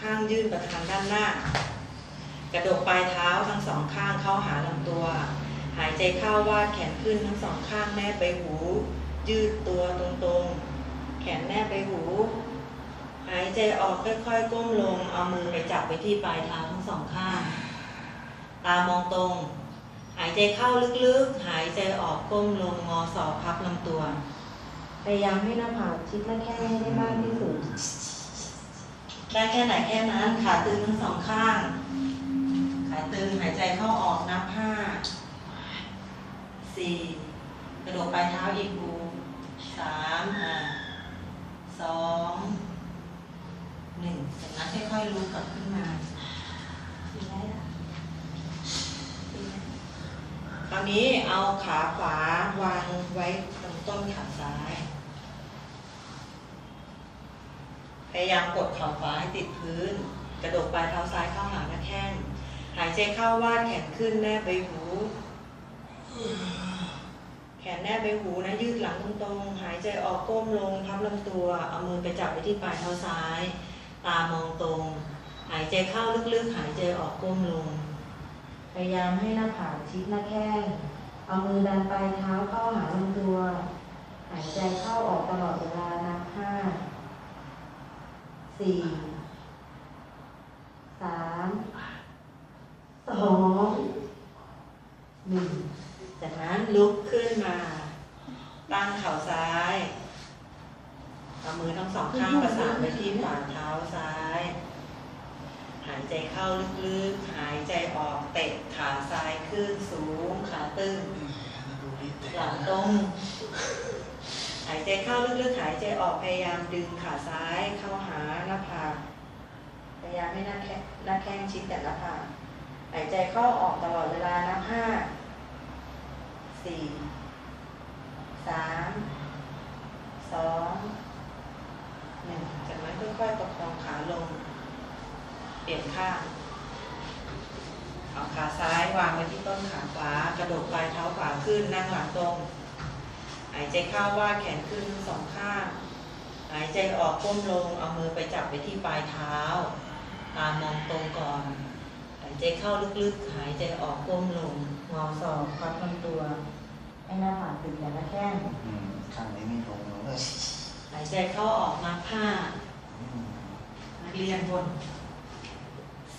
ข้างยื่นไปทางด้านหน้า กระดกปลายเท้าทั้งสองข้างเข้าหาลำตัว หายใจเข้าวาดแขนขึ้นทั้งสองข้างแนบไปหู ยืดตัวตรงๆ แขนแนบไปหู หายใจออกค่อยๆ ก้มลง เอามือไปจับไปที่ปลายเท้าทั้งสองข้าง ตามองตรง หายใจเข้าลึกๆ หายใจออกก้มลงงอศอกพับลำตัว พยายามให้หน้าผากชิดหน้าแข้งให้ได้มากที่สุด ได้แค่ไหนแค่นั้นขาตึงทั้งสองข้าง ขาตึงหายใจเข้าออกนับห้าสี่กระโดดปลายเท้าอีกบูสามสองหนึ่งจากนั้นค่อยๆลุกกลับขึ้นมาคราวนี้เอาขาขวาวางไว้ตรงต้นขาซ้าย พยายามกดเข่าขวาให้ติดพื้น กระดกปลายเท้าซ้ายเข้าหาหน้าแข้ง หายใจเข้าวาดแขนขึ้นแนบใบหู แขนแนบใบหูนะยืดหลังตรงๆ หายใจออกก้มลงพับลำตัว เอามือไปจับไปที่ปลายเท้าซ้าย ตามองตรง หายใจเข้าลึกๆ หายใจออกก้มลง พยายามให้หน้าผากชิดหน้าแข้ง เอามือดันปลายเท้าเข้าหาลำตัว หายใจเข้าออกตลอดเวลานับห้า สี่สามสองหนึ่งจากนั้นลุกขึ้นมา ตั้งเข่าซ้ายเอามือทั้งสองข้างประสานไปที่ฝ่าเท้าซ้าย หายใจเข้าลึกๆ หายใจออกเตะขาซ้ายขึ้นสูงขาตึงหลังตรง หายใจเข้าลึกๆหายใจออกพยายามดึงขาซ้ายเข้าหาหน้าผากพยายามให้หน้าแข้งหน้าแข้งชิดแต่หน้าผากหายใจเข้าออกตลอดเวลานับห้าสี่สามสองหนึ่งจากนั้นค่อยๆประคองขาลง เปลี่ยนข้างเอาขาซ้ายวางไว้ที่ต้นขาขวากระดกปลายเท้าขวาขึ้นนั่งหลังตรง หายใจเข้าวาดแขนขึ้นทั้งสองข้าง หายใจออกก้มลง เอามือไปจับไปที่ปลายเท้า ตามองตรงก่อน หายใจเข้าลึกๆ หายใจออกก้มลงงอศอกพับลำตัวให้หน้าผากติดกับหน้าแข้งอืมข้างนี้ไม่ลงเลยหายใจเข้าออกนับห้าอืมนักเรียนบน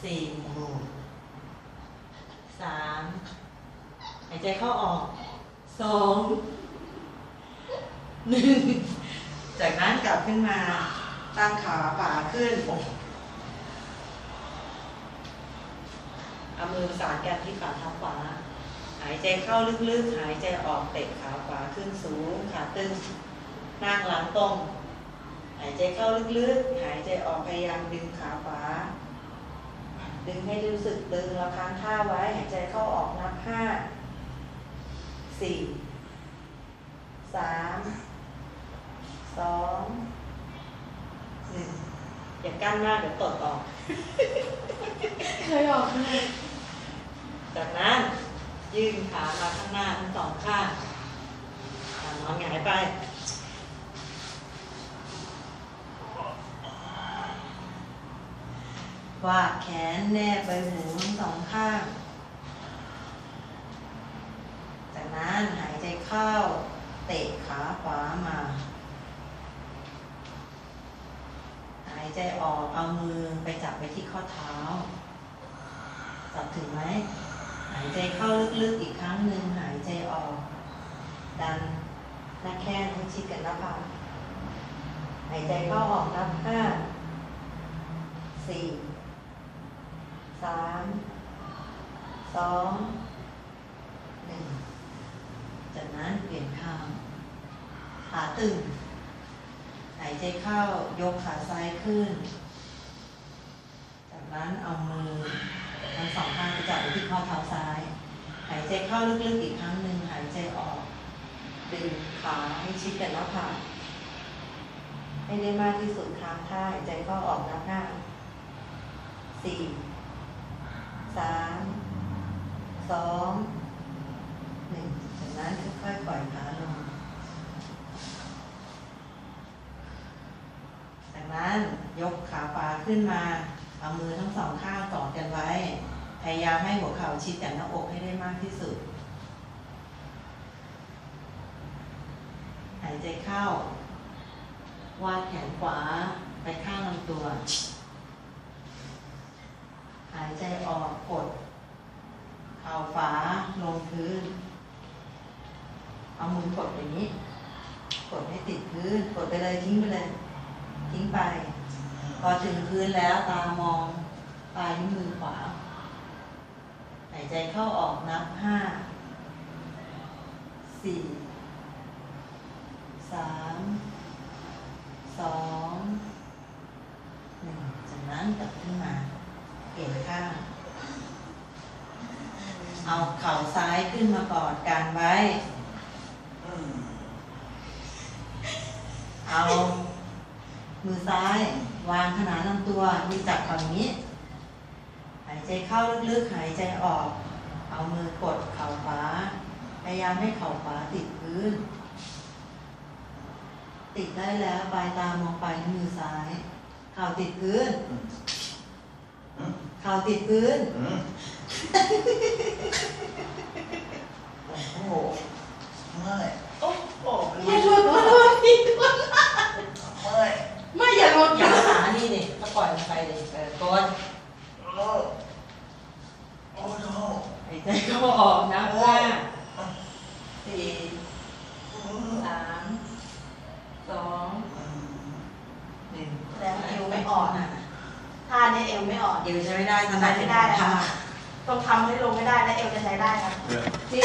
สี่โอ้โหสามหายใจเข้าออกสอง หนึ่งจากนั้นกลับขึ้นมาตั้งขาขวาขึ้นเอามือสานกันที่ฝ่าเท้าขวา หายใจเข้าลึกๆ หายใจออกเตะขาขวาขึ้นสูงขาตึง นั่งหลังตรง หายใจเข้าลึกๆ หายใจออกพยายามดึงขาขวา ดึงให้รู้สึกตึงแล้วค้างท่าไว้ หายใจเข้าออกนับห้าสี่สาม สองหนึ่งอย่ากั้นมากเดี๋ยวตดออกเคยออกเลยจากนั้นยื่นขามาข้างหน้าทั้งสองข้างอะนอนหงายไปวาดแขนแนบใบหูทั้งสองข้าง จากนั้นหายใจเข้า เตะขาขวามา หายใจออกเอามือไปจับไปที่ข้อเท้า จับถึงไหมหายใจเข้าลึกๆอีกครั้งหนึ่งหายใจออก ดันหน้าแข้งให้ชิดกันหน้าผาหายใจเข้าออกนับห้าสี่สามสองหนึ่งจากนั้นเปลี่ยนข้างขาตึงายใจเข้ายกขาซ้ายขึ้น จากนั้นเอามือทั้งสองข้างไปจับไปที่ข้อเท้าซ้าย หายใจเข้าลึกๆอีกครั้งหนึ่งหายใจออกดึงขาให้ชิดกันหน้าผากให้ได้มากที่สุดค้างท่าหายใจเข้าออกนับห้าสี่สามสองหนึ่งจากนั้นค่อยๆปล่อยขาลง จาก นั้นยกขาขวาขึ้นมา เอามือทั้งสองข้างกอดกันไว้ พยายามให้หัวเข่าชิดกับหน้าอกให้ได้มากที่สุด หายใจเข้า วาดแขนขวาไปข้างลำตัว หายใจออกกด เข่าฝาลงพื้น เอามือกดอย่างนี้ กดให้ติดพื้น กดไปเลยทิ้งไปเลย ทิ้งไป พอถึงพื้นแล้วตามองปลายนิ้วมือขวา หายใจเข้าออกนับห้าสี่สามสองหนึ่งจากนั้นกลับขึ้นมาเปลี่ยนข้างเอาเข่าซ้ายขึ้นมากอดกันไว้ เอา มือซ้าย วางขนานลำตัวมือจับฝั่งนี้ หายใจเข้าลึกๆ หายใจออก เอามือกดเข่าขวา พยายามให้เข่าขวาติดพื้น ติดได้แล้วปลายตามองไปที่มือซ้าย เข่าติดพื้น เข่าติดพื้นอืมโอ้โหเมื่อยโอ้โหไม่หลุดมาด้วยพี่เมื่อย ไม่อย่าหลุด อย่ามาหานี่ดิก็ปล่อยมันไปดิเออกด โอ้โอ้โห หายใจเข้าออกนะห้าสี่สามสองหนึ่ง แล้วเอวไม่อ่อน อะ ท่านี้เอว ไม่อ่อนเอวใช้ไม่ได้ถนัดใช้ไม่ได้ค่ะค่ะต้องทำให้ลงไม่ได้และเอวจะใช้ได้ครับเดี๋ยวที่